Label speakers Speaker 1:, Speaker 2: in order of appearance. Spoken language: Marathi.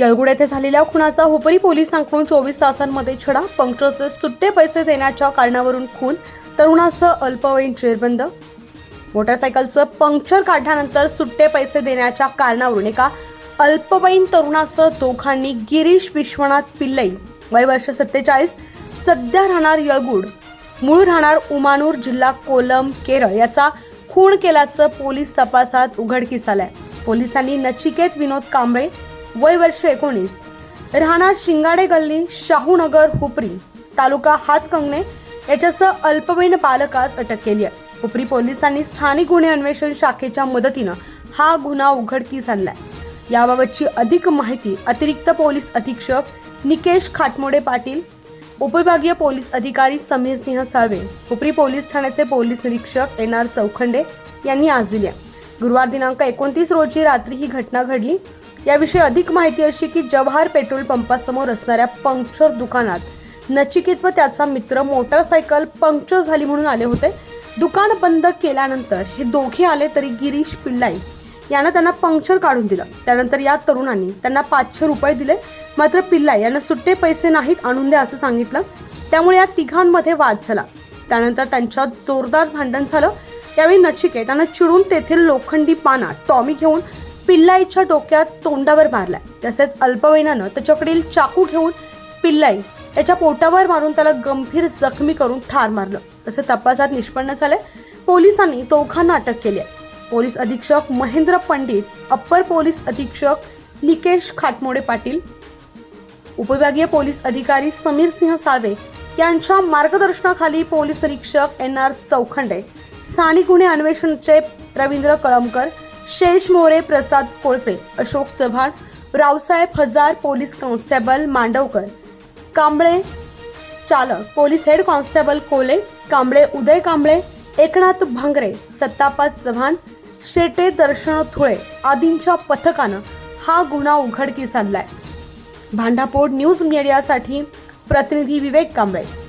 Speaker 1: यळगुड येथे झालेल्या खुनाचा हुपरी पोलिसांकडून चोवीस तासांमध्ये छडा पंक्चरचे सुट्टे पैसे देण्याच्या कारणावरून खून तरुणासह अल्पवयीन जेरबंद. मोटरसायकलचं पंक्चर काढल्यानंतर सुट्टे पैसे देण्याच्या कारणावरून एका अल्पवयीन तरुणासह दोघांनी गिरीश विश्वनाथ पिल्लई वय वर्ष सत्तेचाळीस सध्या राहणार यळगुड. मूळ राहणार उमानूर जिल्हा कोलम केरळ. याचा खून केल्याचं पोलीस तपासात उघडकीस आलंय. पोलिसांनी नचिकेत विनोद कांबळे वय वर्ष एकोणीस. राहणार शिंगाडे गल्ली शाहूनगर हुपरी. तालुका हातकंगणे याच्यासह अल्पवयीन बालकास अटक केली आहे. हुपरी पोलिसांनी स्थानिक गुन्हे अन्वेषण शाखेच्या मदतीनं हा गुन्हा उघडकीस आणलाय. याबाबतची अधिक माहिती अतिरिक्त पोलीस अधीक्षक निकेश खाटमोडे पाटील उपविभागीय पोलीस अधिकारी समीर सिंह साळवे हुपरी पोलीस ठाण्याचे पोलीस निरीक्षक एन आर चौखंडे यांनी आज दिली आहे. गुरुवार दिनांक एकोणतीस रोजी रात्री ही घटना घडली. याविषयी अधिक माहिती अशी की जवाहर पेट्रोल पंपासमोर असणाऱ्या पंक्चर दुकानात नचिकेत व त्याचा मित्र मोटरसायकल पंक्चर झाली म्हणून आले होते. दुकान बंद केल्यानंतर हे दोघे आले तरी गिरीश पिल्लाई यानं त्यांना पंक्चर काढून दिलं. त्यानंतर या तरुणांनी त्यांना पाचशे रुपये दिले. मात्र पिल्लाई यांना सुट्टे पैसे नाहीत आणून द्या असं सांगितलं. त्यामुळे या तिघांमध्ये वाद झाला. त्यानंतर त्यांच्यात जोरदार भांडण झालं. त्यावेळी नचिकेत त्यांना चिडून तेथील लोखंडी पाना टॉमी घेऊन पिल्लाईच्या डोक्यात तोंडावर मारलाय. तसेच अल्पवयीनानं त्याच्याकडील चाकू घेऊन पिल्लाई याच्या पोटावर मारून त्याला गंभीर जखमी करून ठार मारलं. तसे तपासात निष्पन्न झाले पोलिसांनी दोघांना अटक केली आहे. पोलीस अधीक्षक महेंद्र पंडित अप्पर पोलीस अधीक्षक निकेश खाटमोडे पाटील उपविभागीय पोलीस अधिकारी समीर सिंह साळवे यांच्या मार्गदर्शनाखाली पोलीस निरीक्षक एन आर चौखंडे स्थानिक गुन्हे अन्वेषणचे रवींद्र कळमकर शेष मोरे प्रसाद कोळपे अशोक चव्हाण रावसाहेब हजार पोलीस कॉन्स्टेबल मांडवकर कांबळे चालक पोलीस हेड कॉन्स्टेबल कोले कांबळे उदय कांबळे एकनाथ भांगरे सत्तापाद चव्हाण शेटे दर्शन थुळे आदींच्या पथकानं हा गुन्हा उघडकीस आणलाय. भांडापोड न्यूज मीडियासाठी प्रतिनिधी विवेक कांबळे.